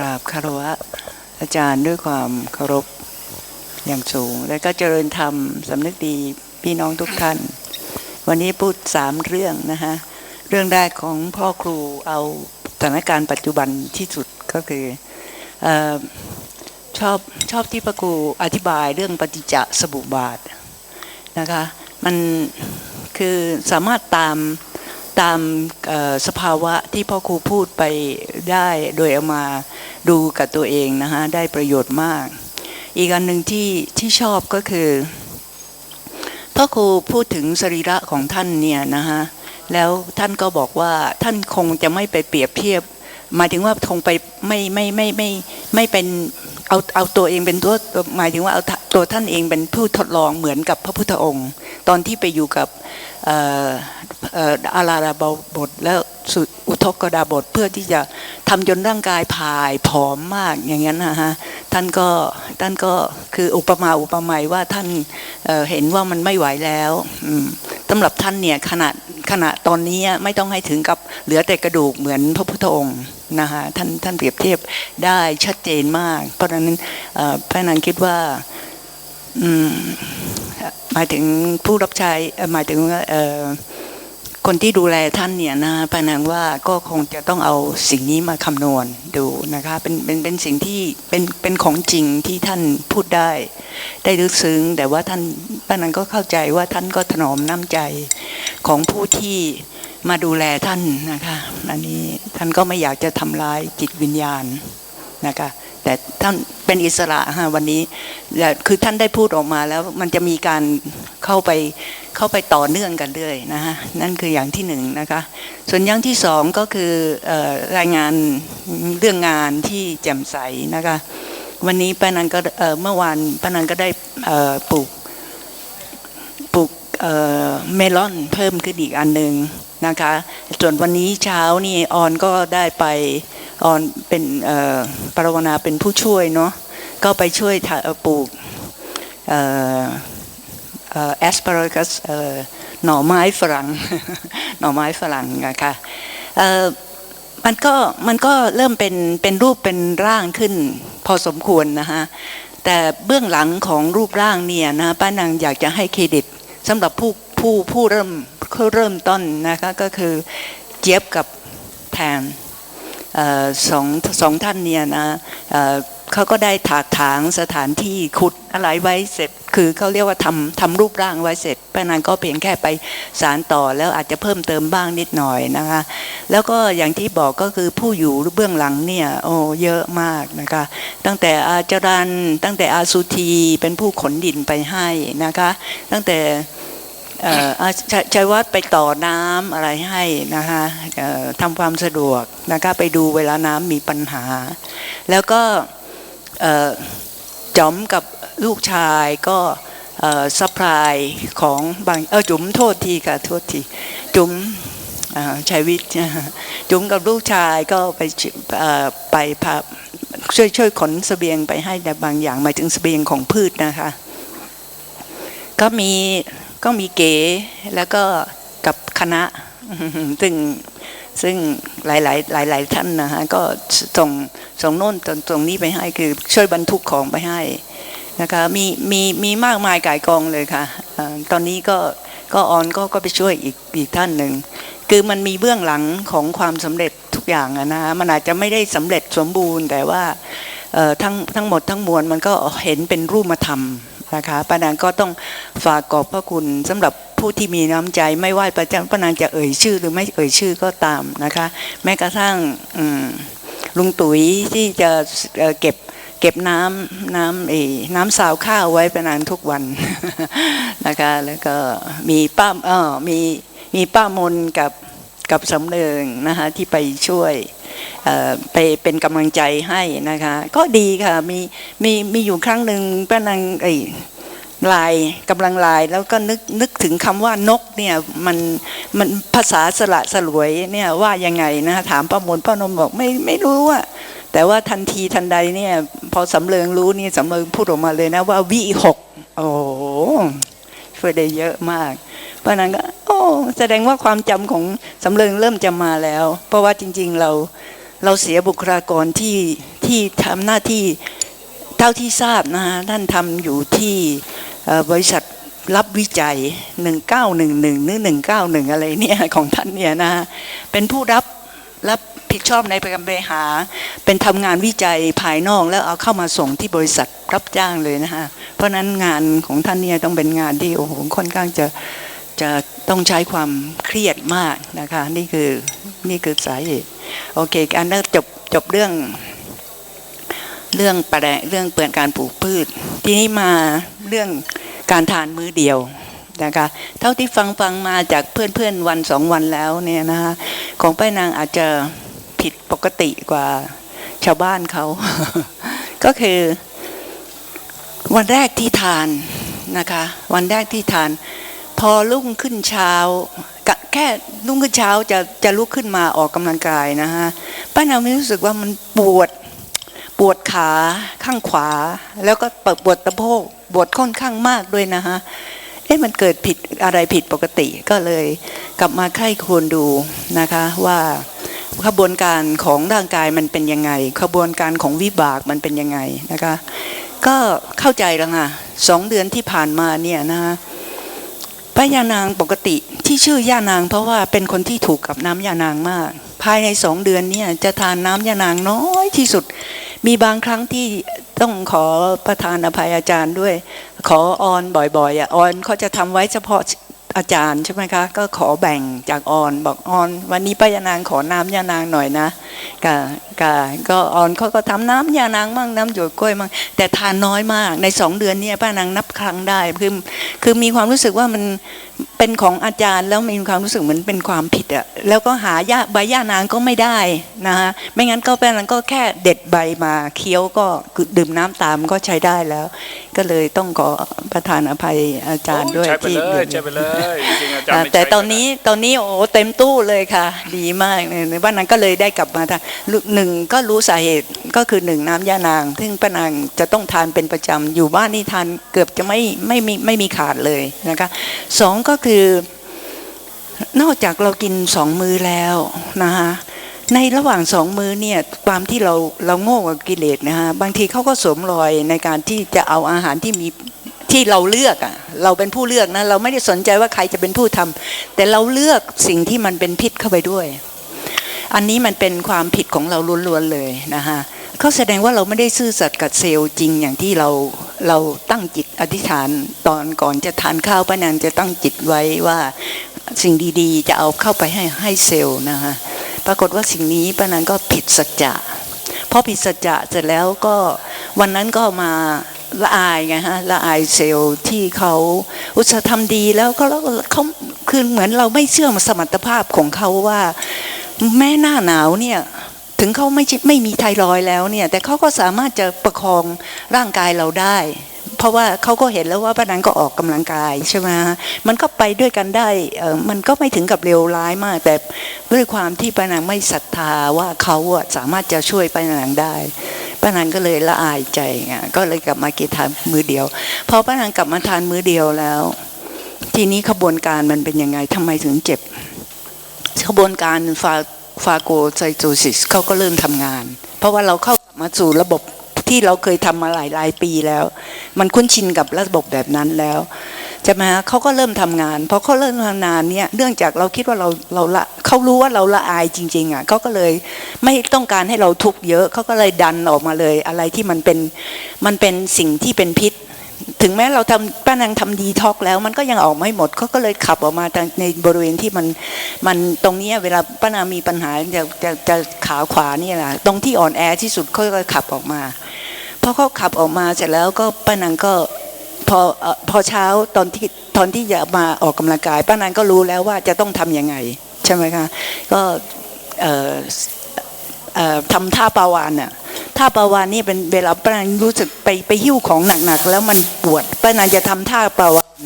ราบคารวะอาจารย์ด้วยความเคารพอย่างสูง และก็เจริญธรรมสำนึกดีพี่น้องทุกท่าน วันนี้พูดสามเรื่องนะคะเรื่องแรกของพ่อครูเอาสถานการณ์ปัจจุบันที่สุดก็คือออชอบชอบที่พระครูอธิบายเรื่องปฏิจจสมุปบาทนะคะมันคือสามารถตาม ตามสภาวะที่พ่อครูพูดไปได้โดยเอามาดูกับตัวเองนะคะได้ประโยชน์มาก อีกอันหนึ่งที่ที่ชอบก็คือพ่อครูพูดถึงสรีระของท่านเนี่ยนะคะแล้วท่านก็บอกว่าท่านคงจะไม่ไปเปรียบเทียบหมายถึงว่าคงไปไม่ไม่ไม่ไม่ไม่เป็น เอาเอาตัวเองเป็นตัวหมายถึงว่าเอาตัวท่านเองเป็นผู้ทดลองเหมือนกับพระพุทธองค์ ตอนที่ไปอยู่กับอาราดาบทแล้วสุอุทกดาบทเพื่อที่จะทำจนร่างกายผายผอมมากอย่างนั้นนะฮะท่านก็ท่านก็คืออุปมาอุปไมยว่าท่านเเห็นว่ามันไม่ไหวแล้วอืมสำหรับท่านเนี่ยขณะขณะตอนนี้ไม่ต้องให้ถึงกับเหลือแต่กระดูกเหมือนพระพุทธองค์ นะคะท่านท่านเปรียบเทียบได้ชัดเจนมาก เพราะฉะนั้นพระนันคิดว่าอมหมายถึงผู้รับใช้หมายถึงคนที่ดูแลท่านเนี่ยนะพระนันว่าก็คงจะต้องเอาสิ่งนี้มาคำนวณดูนะคะเป็นเป็นเป็นสิ่งที่เป็นเป็นของจริงที่ท่านพูดได้ ได้ลึกซึ้งแต่ว่าท่านป้านันก็เข้าใจว่าท่านก็ถนอมน้ำใจของผู้ที่ มาดูแลท่านนะคะอันนี้ท่านก็ไม่อยากจะทำลายจิตวิญญาณนะคะแต่ท่านเป็นอิสระฮะวันนี้แต่คือท่านได้พูดออกมาแล้วมันจะมีการเข้าไปเข้าไปต่อเนื่องกันเรื่อยนะฮะนั่นคืออย่างที่หนึ่งนะคะส่วนอย่างที่สองก็คือออรายงานเรื่องงานที่แจ่มใสนะคะวันนี้ป้านันก็เมื่อวานป้านันก็ได้ปลูกปลูกเมลอนเพิ่มขึ้นอีกอันหนึ่ง นะคะ ส่วนวันนี้เช้านี่ออนก็ได้ไปออนเป็นปรวนาเป็นผู้ช่วยเนาะก็ไปช่วยถ่าเอ่อปลูกเอ่อเอ่อแอสปารากัสหน่อไม้ฝรั่งหน่อไม้ฝรั่งนะคะมันก็มันก็เริ่มเป็นเป็นรูปเป็นร่างขึ้นพอสมควรนะฮะแต่เบื้องหลังของรูปร่างเนี่ยนะป้านางอยากจะให้เครดิตสำหรับผู้ผู้ผู้เริ่ม เขาเริ่มต้นนะคะก็คือเจี๊ยบกับแทนออสองสองท่านเนี่ยนะเเขาก็ได้ถากถางสถานที่ขุดอะไรไว้เสร็จ คือเขาเรียกว่าทำทำรูปร่างไว้เสร็จป้านางก็เพียงแค่ไปสารต่อแล้วอาจจะเพิ่มเติมบ้างนิดหน่อยนะคะ แล้วก็อย่างที่บอกก็คือผู้อยู่เบื้องหลังเนี่ยโอ้เยอะมากนะคะ ตั้งแต่อาจารันตั้งแต่อาสุธีเป็นผู้ขนดินไปให้นะคะ ตั้งแต่ เอ่อชชัยวัฒน์ไปต่อน้ำอะไรให้นะคะเอ่อทำความสะดวกนะคะไปดูเวลาน้ำมีปัญหา แล้วก็เอ่อจอมกับลูกชายก็ซัพพลายของบางเออจุ๋มโทษทีค่ะโทษทีจุ๋มชัยวิทย์จุ๋มกับลูกชายก็ไปเอ่อไปพาช่วยช่วยขนสเสบียงไปให้ในบางอย่างหมายถึงสเสบียงของพืชนะคะ ก็มี ก็มีเก๋แล้วก็กับคณะ ซึ่งซึ่งหลายหลายหลายหลายท่านนะฮะก็ส่งส่งโน่นตรงตรงนี้ไปให้คือช่วยบรรทุกของไปให้นะคะมีมีมีมากมายกายกองเลยค่ะตอนนี้ก็ก็ออนก็ก็ไปช่วยอีกอีกท่านหนึ่งคือมันมีเบื้องหลังของความสำเร็จทุกอย่างนะมันอาจจะไม่ได้สำเร็จสมบูรณ์ แต่ว่าทั้งทั้งหมดทั้งมวลมันก็เห็นเป็นรูปธรรม นะคะป้านางก็ต้องฝากขอบพระคุณสำหรับผู้ที่มีน้ำใจไม่ว่าประจัป้านางจะเอ่ยชื่อ หรือไม่เอ่ยชื่อก็ตามนะคะ แม้กระทั่งลุงตุ๋ยที่จะเก็บเก็บน้ำน้ำเอน้ำสาวข้าวไว้เป็นนานทุกวันนะคะแล้วก็มีป้าเออมีมีป้ามนกับกับสำเริงนะคะที่ไปช่วย ไปเป็นกำลังใจให้นะคะ ก็ดีค่ะมีมีมีอยู่ครั้งหนึ่งป้านางไอลายกำลังลายแล้วก็นึกนึกถึงคำว่านกเนี่ยมันมันภาษาสละสลวยเนี่ยว่ายังไงนะคะถามป้ามนป้านมบอกไม่ไม่รู้อะแต่ว่าทันทีทันใดเนี่ยพอสำเริงรู้นี่สำเริงพูดออกมาเลยนะว่าวิหกโอ้ช่วยได้เยอะมาก เพราะนั้นก็โอ้แสดงว่าความจำของสำเริงเริ่มจะมาแล้ว เพราะว่าจริง ๆเราเราเสียบุคลากรที่ที่ทำหน้าที่เท่าที่ทราบนะฮะท่านทำอยู่ที่บริษัทรับวิจัย 1911หรือ191 อะไรเนี่ยของท่านเนี่ยนะฮะเป็นผู้รับรับผิดชอบในการบริหารเป็นทำงานวิจัยภายนอกแล้วเอาเข้ามาส่งที่บริษัทรับจ้างเลยนะฮะเพราะนั้นงานของท่านเนี่ยต้องเป็นงานที่โอ้โหค่อนข้างจะ จะต้องใช้ความเครียดมากนะคะ นี่คือนี่คือสาเหตุโอเคอันนั้นจบจบเรื่อง เรื่องประเด็นเรื่องเปลี่ยนการปลูกพืช ทีนี้มาเรื่องการทานมื้อเดียวนะคะเท่าที่ฟังฟังมาจากเพื่อนเพื่อนวันสองวันแล้วเนี่ยนะคะของป้านางอาจจะผิดปกติกว่าชาวบ้านเขา ก็คือวันแรกที่ทานนะคะ วันแรกที่ทาน พอรุ่งขึ้นเช้าแค่รุ่งขึ้นเช้าจะจะลุกขึ้นมาออกกำลังกายนะฮะป้านางมีรู้สึกว่ามันปวดปวดขาข้างขวา แล้วก็ปวดตะโพกปวดค่อนข้างมากด้วยนะฮะเอ๊ะมันเกิดผิดอะไรผิดปกติก็เลยกลับมาใคร่ควรดูนะคะว่าขบวนการของร่างกายมันเป็นยังไง ขบวนการของวิบากมันเป็นยังไงนะคะ ก็เข้าใจแล้วค่ะสองเดือนที่ผ่านมาเนี่ยนะคะ ป้ายานางปกติที่ชื่อย่านางเพราะว่าเป็นคนที่ถูกกับน้ำยานางมาก ภายในสองเดือนเนี่ยจะทานน้ำยานางน้อยที่สุด มีบางครั้งที่ต้องขอประทานอภัยอาจารย์ด้วย ขอออนบ่อยๆอะออนเขาจะทำไว้เฉพาะ อาจารย์ใช่ไหมคะ ก็ขอแบ่งจากออนบอกออน วันนี้ป้ายานางขอน้ำยานางหน่อยนะกะกะก็ออนเขาก็ทำน้ำยานางมั่งน้ำหยดกกล้วยมั่งแต่ทานน้อยมากในสองเดือนเนี่ยป้านางนับครั้งได้คือคือมีความรู้สึกว่ามัน เป็นของอาจารย์แล้วมีความรู้สึกเหมือนเป็นความผิดอะแล้วก็หาย่าใบย่านางก็ไม่ได้นะฮะไม่งั้นก็เป็นนั้นก็แค่เด็ดใบมาเคี้ยวก็ดื่มน้ำตามก็ใช้ได้แล้ว ก็เลยต้องขอประทานอภัยอาจารย์ด้วยใช้ไปที่เลยใช้ไปเลยจริงๆอาจารย์อ่าไม่แต่ใช้ตอนนี้ตอนนี้โอ้เต็มตู้เลยค่ะ ดีมากเลยในบ้านนั้นก็เลยได้กลับมาทานหนึ่งก็รู้สาเหตุก็คือหนึ่งน้ำย่านาง ซึ่งป้านางจะต้องทานเป็นประจำอยู่บ้านนี่ทานเกือบจะไม่ไม่มีไม่มีขาดเลยนะคะสองก็คือนอกจากเรากินสองมื้อแล้วนะคะในระหว่างสองมื้อเนี่ยความที่เราเราโง่กับกิเลสนะฮะบางทีเขาก็สวมรอยในการที่จะเอาอาหารที่มีที่เราเลือกอะเราเป็นผู้เลือกนะเราไม่ได้สนใจว่าใครจะเป็นผู้ทำแต่เราเลือกสิ่งที่มันเป็นพิษเข้าไปด้วย อันนี้มันเป็นความผิดของเราล้วนๆเลยนะคะ เขาแสดงว่าเราไม่ได้ซื่อสัตย์กับเซลล์จริงอย่างที่เราเราตั้งจิตอธิษฐานตอนก่อนจะทานข้าวป้านางจะตั้งจิตไว้ว่าสิ่งดีๆ จะเอาเข้าไปให้ให้เซลล์นะคะปรากฏว่าสิ่งนี้ป้านางก็ผิดสัจจะพอผิดสัจจะเสร็จแล้วก็วันนั้นก็มาละอายไงฮะละอายเซลล์ที่เขาอุตสาห์ทำดีแล้วก็แล้วเขาคือเหมือนเราไม่เชื่อสมรรถภาพของเขาว่า แม้หน้าหนาวเนี่ย ถึงเขาไม่ไม่มีไทรอยแล้วเนี่ย แต่เขาก็สามารถจะประคองร่างกายเราได้ เพราะว่าเขาก็เห็นแล้วว่าป้านันก็ออกกำลังกายใช่ไหมฮะมันก็ไปด้วยกันได้เออมันก็ไม่ถึงกับเลวร้ายมาก แต่ด้วยความที่ป้านังไม่ศรัทธาว่าเขาสามารถจะช่วยป้านังได้ป้านังก็เลยละอายใจไงก็เลยกลับมากินทานมือเดียวพอป้านังกลับมาทานมือเดียวแล้ว ทีนี้ขบวนการมันเป็นยังไงทำไมถึงเจ็บขบวนการฟา ฟาโกไซโตซิสเขาก็เริ่มทำงาน เพราะว่าเราเข้ามาสู่ระบบที่เราเคยทำมาหลายหลายปีแล้ว มันคุ้นชินกับระบบแบบนั้นแล้วใช่ไหมฮะเขาก็เริ่มทำงานพอเขาเริ่มทำงานเนี่ยเนื่องจากเราคิดว่าเราเราละเขารู้ว่าเราละอายจริง ๆอะเขาก็เลยไม่ต้องการให้เราทุกข์เยอะเขาก็เลยดันออกมาเลย อะไรที่มันเป็นมันเป็นสิ่งที่เป็นพิษ ถึงแม้เราทำป้านางทำดีท็อกแล้ว มันก็ยังออกไม่หมดเขาก็เลยขับออกมาในบริเวณที่มันมันตรงนี้เวลาป้านางมีปัญหาจะจะจะขาขวานี่แหละตรงที่อ่อนแอที่สุดเขาก็ขับออกมาพอเขาขับออกมาเสร็จแล้วก็ป้านางก็พอพอเช้าตอนที่ตอนที่จะมาออกกำลังกาย ป้านางก็รู้แล้วว่าจะต้องทำยังไง ใช่ไหมคะก็ทำท่าปาวานน่ะ ท่าปาวานนี่เป็นเวลาป้านันรู้สึกไปไปหิ้วของหนักๆแล้วมันปวดป้านันจะทำท่าปาวาน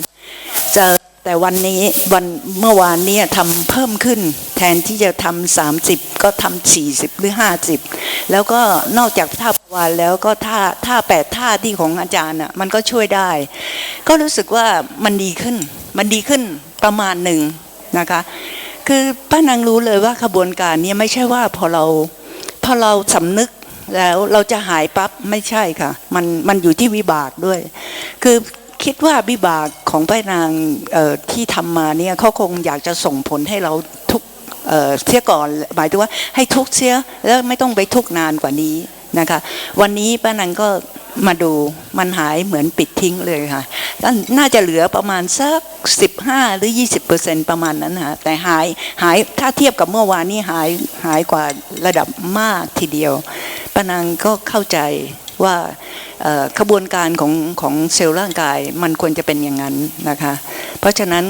จะแต่วันนี้วันเมื่อวานเนี่ยทำเพิ่มขึ้น แทนที่จะทำสามสิบก็ทำสี่สิบหรือห้าสิบแล้วก็นอกจากท่าปาวานแล้วก็ท่าท่าแปดท่าที่ของอาจารย์อะมันก็ช่วยได้ ก็รู้สึกว่ามันดีขึ้น มันดีขึ้นประมาณหนึ่งนะคะ คือป้านังรู้เลยว่าขบวนการเนี้ไม่ใช่ว่าพอเราพอเราสำนึก แล้วเราจะหายปั๊บไม่ใช่ค่ะ มันมันอยู่ที่วิบากด้วย คือคิดว่าวิบากของพระนางที่ทำมาเนี่ยเขาคงอยากจะส่งผลให้เราทุกเสียก่อนหมายถึงว่าให้ทุกเสียแล้วไม่ต้องไปทุกนานกว่านี้นะคะ วันนี้ป้านางก็ มาดูมันหายเหมือนปิดทิ้งเลยค่ะน่าจะเหลือประมาณสัก 15 หรือ 20%ประมาณนั้นค่ะแต่หายหายถ้าเทียบกับเมื่อวานนี้หายหายกว่าระดับมากทีเดียวป้านางก็เข้าใจว่าขบวนการของของเซลล์ร่างกายมันควรจะเป็นอย่างนั้นนะคะ เพราะฉะนั้น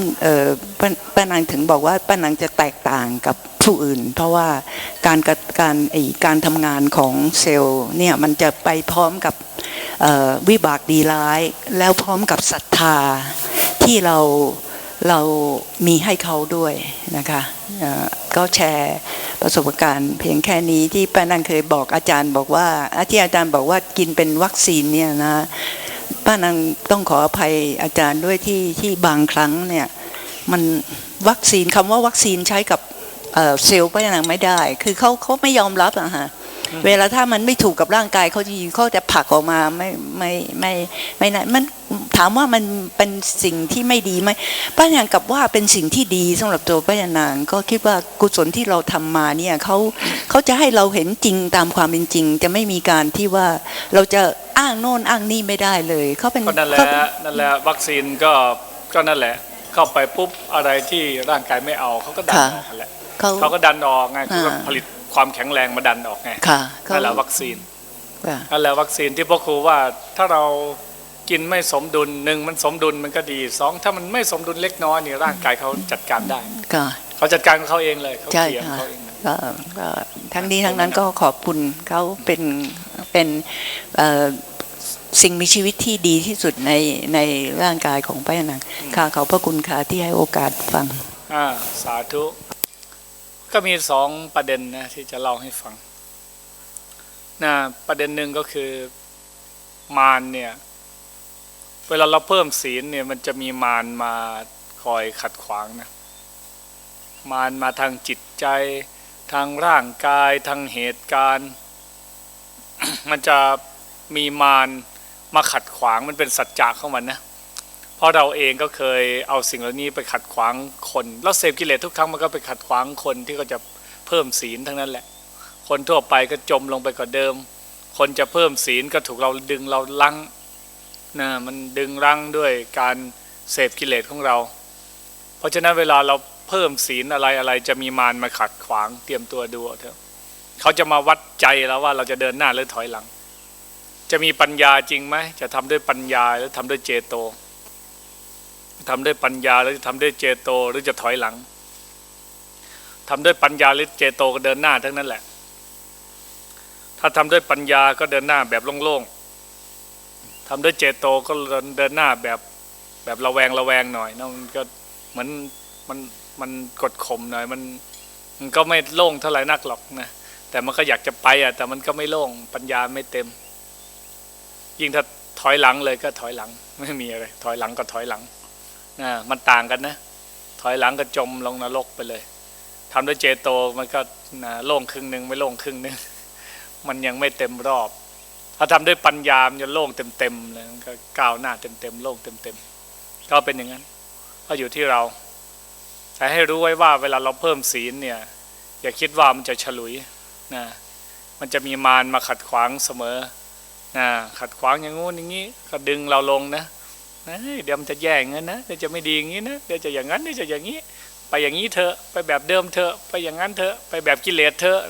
ป้านางถึงบอกว่าป้านางจะแตกต่างกับผู้อื่น เพราะว่าการการไอการทำงานของเซลล์เนี่ยมันจะไปพร้อมกับ วิบากดีร้าย แล้วพร้อมกับศรัทธาที่เราเรามีให้เขาด้วยนะคะก็แชร์ประสบการณ์ เพียงแค่นี้ที่ป้านันเคยบอกอาจารย์บอกว่าที่อาจารย์บอกว่ากินเป็นวัคซีนเนี่ยนะป้านังต้องขออภัยอาจารย์ด้วยที่ที่บางครั้งเนี่ยมันวัคซีนคำว่าวัคซีนใช้กับเอ่อเซลล์ป้านังไม่ได้ คือเขาเขาไม่ยอมรับอะฮะ เวลาถ้ามันไม่ถูกกับร่างกายเขาจริงๆเขาจะผลักออกมาไม่ไม่ไม่ไม่ไม่มันถามว่ามันเป็นสิ่งที่ไม่ดีไหมป้านังกลับว่าเป็นสิ่งที่ดีสำหรับตัวป้านางก็คิดว่ากุศลที่เราทำมาเนี่ยเขาเขาจะให้เราเห็นจริงตามความเป็นจริง จะไม่มีการที่ว่าเราจะอ้างโน่นอ้างนี่ไม่ได้เลยเขาเป็นก็นั่นแหละเขาเป็นนั่นแหละวัคซีนก็ก็นั่นแหละ เข้าไปปุ๊บอะไรที่ร่างกายไม่เอาเขาก็ดันออกนั่นแหละเขาเขาก็ดันออกไงเขาก็อ่าผลิต ความแข็งแรงมาดันออกไงค่ะเขานั่นแหละวัคซีนค่ะนั่นแหละวัคซีนที่พ่อครูว่าถ้าเรากินไม่สมดุลหนึ่งมันสมดุลมันก็ดีสองถ้ามันไม่สมดุลเล็กน้อยนี่ร่างกายเขาจัดการได้ค่ะเขาจัดการของเขาเองเลยเขาใช่เขียนค่ะเขาเองก็ก็ทั้งนี้ทั้งนั้นก็ขอบคุณเขาเป็นเป็นเอ่อสิ่งมีชีวิตที่ดีที่สุดในในร่างกายของป้านังค่ะขอบพระคุณค่ะที่ให้โอกาสฟังอ่าสาธุ ก็มีสองประเด็นนะที่จะเล่าให้ฟังนะประเด็นหนึ่งก็คือมารเนี่ยเวลาเราเพิ่มศีลเนี่ยมันจะมีมารมาคอยขัดขวางนะมารมาทางจิตใจ ทางร่างกายทางเหตุการณ์ มันจะมีมารมาขัดขวางมันเป็นสัจจะของมันนะ ราะเราเองก็เคยเอาสิ่งเหล่านี้ไปขัดขวางคน แล้วเสพกิเลสทุกครั้งมันก็ไปขัดขวางคนที่ก็จะเพิ่มศีลทั้งนั้นแหละ คนทั่วไปก็จมลงไปกว่าเดิม คนจะเพิ่มศีลก็ถูกเราดึงเราลังนะมันดึงรั้งด้วยการเสพกิเลสของเรา เพราะฉะนั้นเวลาเราเพิ่มศีลอะไรอะไรจะมีมารมาขัดขวางเตรียมตัวดูเถอะเขาจะมาวัดใจแล้วว่าเราจะเดินหน้าหรือถอยหลัง จะมีปัญญาจริงไหมจะทำด้วยปัญญาหรือทำด้วยเจโต ทำด้วยปัญญาหรือทำด้วยเจโตหรือจะถอยหลังทำด้วยปัญญาหรือเจโตก็เดินหน้าทั้งนั้นแหละ ถ้าทำด้วยปัญญาก็เดินหน้าแบบโล่งๆทำด้วยเจโตก็เดินหน้าแบบแบบระแวงระแวงหน่อยนะมันก็เหมือนมันมันกดข่มหน่อยมันมันก็ไม่โล่งเท่าไหร่นักหรอกนะแต่มันก็อยากจะไปอะแต่มันก็ไม่โล่งปัญญาไม่เต็ม ยิ่งถ้าถอยหลังเลยก็ถอยหลัง ไม่มีอะไร ถอยหลังก็ถอยหลัง นะมันต่างกันนะ ถอยหลังก็จมลงนรกไปเลยทำด้วยเจโตมันก็นะโล่งครึ่งหนึ่งไม่โล่งครึ่งหนึ่งมันยังไม่เต็มรอบ ถ้าทำด้วยปัญญามนจะโล่งเต็มๆเลยมันก็ก้าวหน้าเต็มๆโล่งเต็มๆก็เป็นอย่างนั้นก็อยู่ที่เราแต่ให้รู้ไว้ว่าเวลาเราเพิ่มศีลเนี่ย อย่าคิดว่ามันจะฉลุยนะมันจะมีมารมาขัดขวางเสมอนะขัดขวางอย่างงู้นอย่างนี้ก็ดึงเราลงนะ เฮ้ยเดี๋ยวมันจะแย่อย่างนั้นนะเดี๋ยวจะไม่ดีอย่างนี้นะเดี๋ยวจะอย่างนั้นเดี๋ยวจะอย่างนี้ ไปอย่างนี้เถอะไปแบบเดิมเถอะไปอย่างนั้นเถอะไปแบบกิเลสเถอะ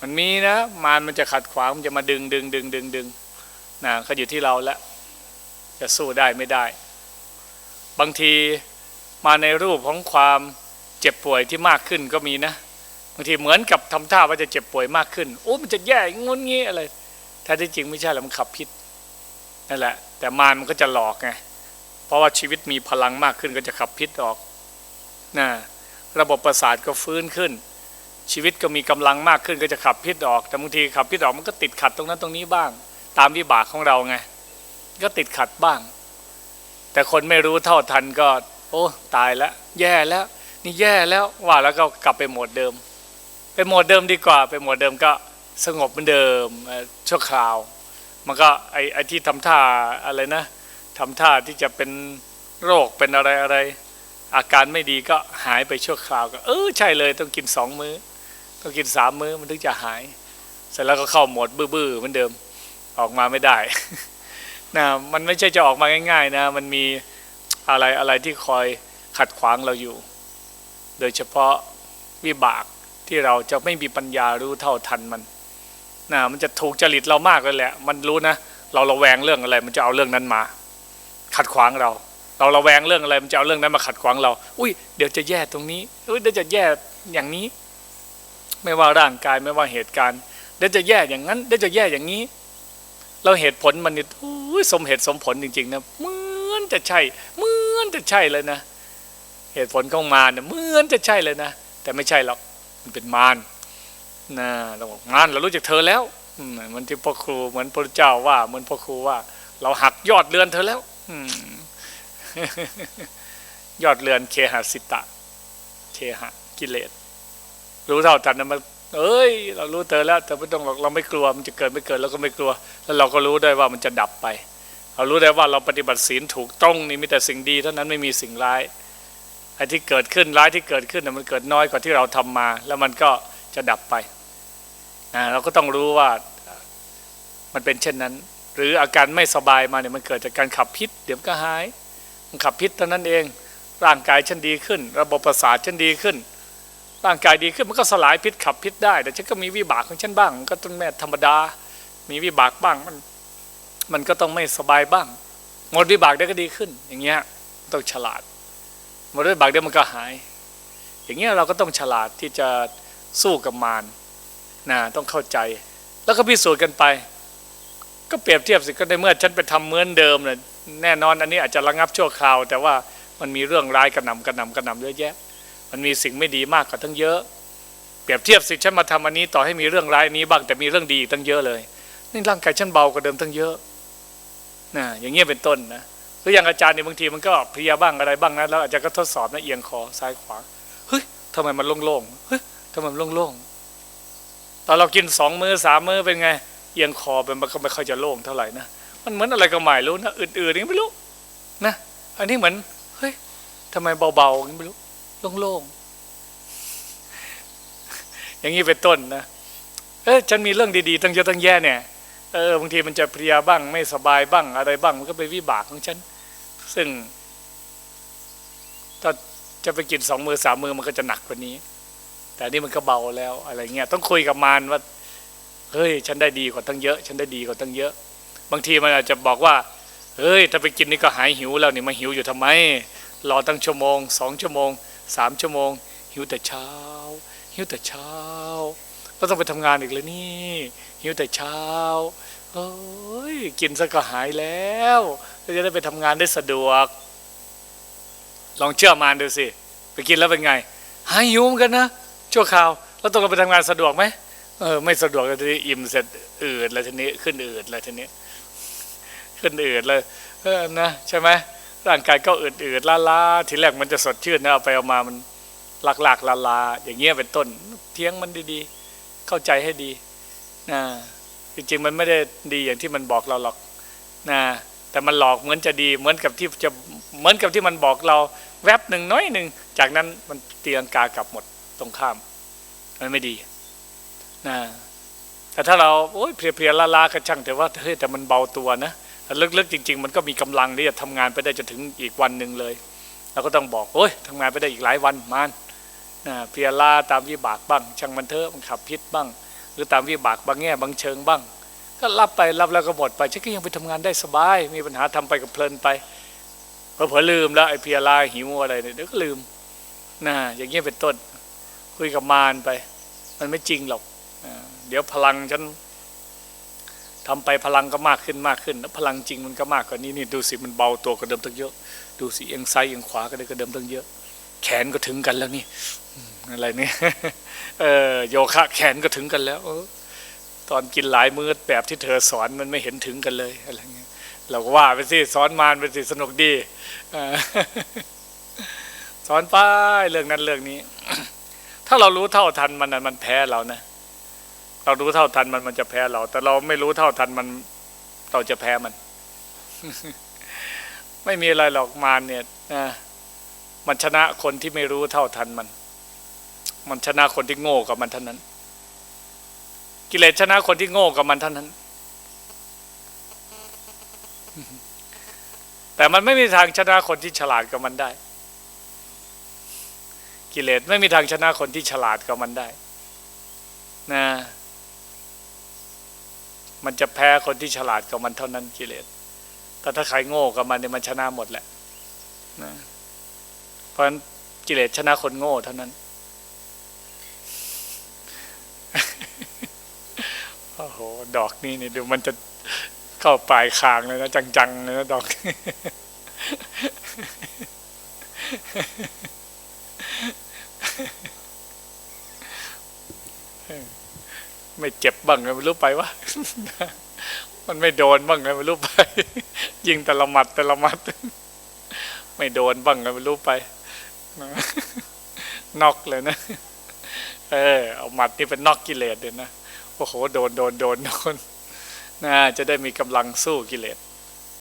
มันมีนะมารมันจะขัดขวางมันจะมาดึงดึงดึงดึงดึงนะก็อยู่ที่เราละจะสู้ได้ไม่ได้ บางทีมาในรูปของความเจ็บป่วยที่มากขึ้นก็มีนะบางทีเหมือนกับทำท่าว่าจะเจ็บป่วยมากขึ้นโอ้มันจะแย่งุนงี้อะไรแท้ที่จริงไม่ใช่หรอกมันขับพิษนั่นแหละ แต่มารมันก็จะหลอกไง เพราะว่าชีวิตมีพลังมากขึ้นก็จะขับพิษออกนะระบบประสาทก็ฟื้นขึ้น ชีวิตก็มีกำลังมากขึ้นก็จะขับพิษออก แต่บางทีขับพิษออกมันก็ติดขัดตรงนั้นตรงนี้บ้าง ตามวิบากของเราไงก็ติดขัดบ้าง แต่คนไม่รู้เท่าทันก็ โอ้ตายแล้วแย่แล้ว นี่แย่แล้วว่าแล้วก็กลับไปโหมดเดิม ไปโหมดเดิมดีกว่า ไปโหมดเดิมก็สงบเหมือนเดิมชั่วคราว มันก็ไอ้ไอ้ที่ทำท่าอะไรนะ ทำท่าที่จะเป็นโรคเป็นอะไรอะไร อาการไม่ดีก็หายไปชั่วคราวก็ เออใช่เลยต้องกินสองมื้อ ต้องกินสามมื้อมันถึงจะหาย เสร็จแล้วก็เข้าหมดบื้อๆเหมือนเดิมออกมาไม่ได้นะมันไม่ใช่จะออกมาง่าย ๆ นะ มันมีอะไรอะไรที่คอยขัดขวางเราอยู่ โดยเฉพาะวิบากที่เราจะไม่มีปัญญารู้เท่าทันมันนะมันจะถูกจริตเรามากเลยแหละ มันรู้นะ เราระแวงเรื่องอะไร มันจะเอาเรื่องนั้นมา ขัดขวางเรา เราระแวงเรื่องอะไรมันจะเอาเรื่องนั้นมาขัดขวางเรา อุ้ยเดี๋ยวจะแย่ตรงนี้อุ้ยเดี๋ยวจะแย่อย่างนี้ ไม่ว่าร่างกายไม่ว่าเหตุการณ์เดี๋ยวจะแย่อย่างนั้นเดี๋ยวจะแย่อย่างนี้ เราเหตุผลมันนี่อุ้ยสมเหตุสมผลจริงๆนะเหมือนจะใช่เหมือนจะใช่เลยนะ เหตุผลของมารเนี่ยเหมือนจะใช่เลยนะ แต่ไม่ใช่หรอกมันเป็นมารนะเราบอกมารเรารู้จักเธอแล้วมเหมันที่พ่อครูเหมือนพระเจ้าว่าเหมือนพ่อครูว่า เราหักยอดเรือนเธอแล้ว ยอดเรือนเคหสิตะ เคหะกิเลส รู้เท่าทันนะมันเอ้ย เรารู้เธอแล้ว แต่ไม่ต้องเราไม่กลัวมันจะเกิดไม่เกิดเราก็ไม่กลัว แล้วเราก็รู้ได้ว่ามันจะดับไป เรารู้ได้ว่าเราปฏิบัติศีลถูกต้องนี่มีแต่สิ่งดีเท่านั้นไม่มีสิ่งร้ายไอ้ที่เกิดขึ้นร้ายที่เกิดขึ้นน่ะมันเกิดน้อยกว่าที่เราทำมา แล้วมันก็จะดับไปนะเราก็ต้องรู้ว่ามันเป็นเช่นนั้น หรืออาการไม่สบายมาเนี่ยมันเกิดจากการขับพิษ เดี๋ยวก็หาย มันขับพิษเท่านั้นเอง ร่างกายฉันดีขึ้น ระบบประสาทฉันดีขึ้น ร่างกายดีขึ้นมันก็สลายพิษขับพิษได้ แต่ฉันก็มีวิบากของฉันบ้างก็ต้องแม่ธรรมดา มีวิบากบ้างมันมันก็ต้องไม่สบายบ้าง หมดวิบากเดี๋ยวก็ดีขึ้น อย่างเงี้ยต้องฉลาดหมดวิบากเดี๋ยวมันก็หาย อย่างเงี้ยเราก็ต้องฉลาดที่จะสู้กับมารนะต้องเข้าใจ แล้วก็พิสูจน์กันไป ก็เปรียบเทียบสิก็ในเมื่อฉันไปทำเหมือนเดิมเนี่ยแน่นอนอันนี้อาจจะระงับชั่วคราว แต่ว่ามันมีเรื่องร้ายกระหน่ำกระหน่ำกระหน่ำเยอะแยะ มันมีสิ่งไม่ดีมากกว่าตั้งเยอะ เปรียบเทียบสิฉันมาทำอันนี้ต่อให้มีเรื่องร้ายนี้บ้างแต่มีเรื่องดีอีกตั้งเยอะเลยนี่ร่างกายฉันเบากว่าเดิมตั้งเยอะนะอย่างเงี้ยเป็นต้นนะหรืออย่างอาจารย์เนี่ยบางทีมันก็เพลียบ้างอะไรบ้างนะแล้วอาจารย์ก็ทดสอบนะเอียงคอซ้ายขวาเฮ้ยทำไมมันโล่งๆเฮ้ยทำไมมันโล่งๆตอนเรากินสองมือสามมือเป็นไง อียงคอเป็นมันก็ไม่ค่อยจะโล่งเท่าไหร่นะมันเหมือนอะไรก็ไม่รู้นะอื่นๆนี่ไม่รู้นะอันนี้เหมือนเฮ้ยทำไมเบาๆอย่างนี้ไม่รู้โล่งๆอย่างนี้เป็นต้นนะเออฉันมีเรื่องดีๆตั้งเยอะตั้งแยะเนี่ยเออบางทีมันจะเพลียบ้าง ไม่สบายบ้างอะไรบ้าง มันก็เป็นวิบากของฉัน ซึ่งถ้าจะไปกินสองมือสามมือมันก็จะหนักกว่านี้ แต่นี่มันก็เบาแล้วอะไรเงี้ยต้องคุยกับมารว่า เฮ้ยฉันได้ดีกว่าตั้งเยอะ ฉันได้ดีกว่าตั้งเยอะ บางทีมันอาจจะบอกว่าเฮ้ยถ้าไปกินนี่ก็หายหิวแล้วนี่มาหิวอยู่ทำไม รอตั้งชั่วโมงสองชั่วโมงสามชั่วโมง หิวแต่เช้า หิวแต่เช้าก็ต้องไปทำงานอีกเลยนี่ หิวแต่เช้าเอ้ยกินซะก็หายแล้วจะได้ไปทำงานได้สะดวก ลองเชื่อมานดูสิ ไปกินแล้วเป็นไง หายหิวเหมือนกันนะชั่วคราว แล้วต้องเราไปทำงานสะดวกไหม เออไม่สะดวกเลยทีนี้อิ่มเสร็จอืดเลยทีนี้ขึ้นอืดเลยทีนี้ ขึ้นอืดเลยเออนะใช่ไหมร่างกายก็อืดอืดล้าล้าทีแรกมันจะสดชื่นนะเอาไปเอามามันหลักหลักลาลาอย่างเงี้ยเป็นต้น เทียงมันดีๆ เข้าใจให้ดีนะจริงๆมันไม่ได้ดีอย่างที่มันบอกเราหรอกนะแต่มันหลอกเหมือนจะดีเหมือนกับที่จะเหมือนกับที่มันบอกเรา แวบหนึ่งน้อยหนึ่งจากนั้นมันตีลังกากลับหมดตรงข้าม มันไม่ดี นะแต่ถ้าเราโอ้ยเพลียๆล้าๆก็ช่างแต่ว่าเฮ้ยแต่มันเบาตัวนะแต่ลึกๆจริง ๆ มันก็มีกำลังที่จะทำงานไปได้จะถึงอีกวันหนึ่งเลยเราก็ต้องบอกโอ้ยทำงานไปได้อีกหลายวันมานนะเพลียล้าตามวิบากบ้าง ช่างมันเถอะมันขับพิษบ้าง หรือตามวิบากบางแง่บางเชิงบ้าง ก็รับไปรับแล้วก็หมดไปฉันก็ยังไปทำงานได้สบาย มีปัญหาทำไปกับเพลินไปเผลอๆลืมแล้วไอ้เพลียลาหิวอะไรเนี่ยเดี๋ยวก็ลืมนะอย่างเงี้ยเป็นต้นคุยกับมารไป มันไม่จริงหรอก เดี๋ยวพลังฉันทำไปพลังก็มากขึ้นมากขึ้นแล้วพลังจริงมันก็มากกว่านี้นี่ดูสิมันเบาตัวกว่าเดิมตั้งเยอะ ดูสิเอียงซ้ายเอียงขวาก็ได้กว่าเดิมตั้งเยอะ แขนก็ถึงกันแล้วนี่อะไรเนี่ยเออโยคะแขนก็ถึงกันแล้วเออตอนกินหลายมื้อแบบที่เธอสอนมันไม่เห็นถึงกันเลยอะไรเงี้ยเราก็ว่าไปสิสอนมารไปสิสนุกดีอสอนไปเรื่องนั้นเรื่องนี้ ถ้าเรารู้เท่าทันมันนะมันแพ้เรานะ เรารู้เท่าทันมันมันจะแพ้เรา แต่เราไม่รู้เท่าทันมัน เราจะแพ้มัน ไม่มีอะไรหรอกมารเนี่ยนะมันชนะคนที่ไม่รู้เท่าทันมัน มันชนะคนที่โง่กับมันเท่านั้น กิเลสชนะคนที่โง่กับมันเท่านั้น แต่มันไม่มีทางชนะคนที่ฉลาดกับมันได้ กิเลสไม่มีทางชนะคนที่ฉลาดกับมันได้ นะ มันจะแพ้คนที่ฉลาดกับมันเท่านั้นกิเลสแต่ถ้าใครโง่กับมันเนี่ยมันชนะหมดแหละนะเพราะฉะนั้นกิเลสชนะคนโง่เท่านั้นโอ้โหดอกนี้นี่ดูมันจะเข้าปลายคางเลยนะจังๆเลยนะดอก ไม่เจ็บบ้างเลยไม่รู้ไปวะมันไม่โดนบ้างเลยไม่รู้ไป ยิงแต่ละหมัดแต่ละหมัด ไม่โดนบ้างเลยไม่รู้ไปนอกเลยนะ เออ เอาหมัดนี่เป็นนอกกิเลสเลยนะโอ้โหโดนโดนโดนโดนนะจะได้มีกำลังสู้กิเลส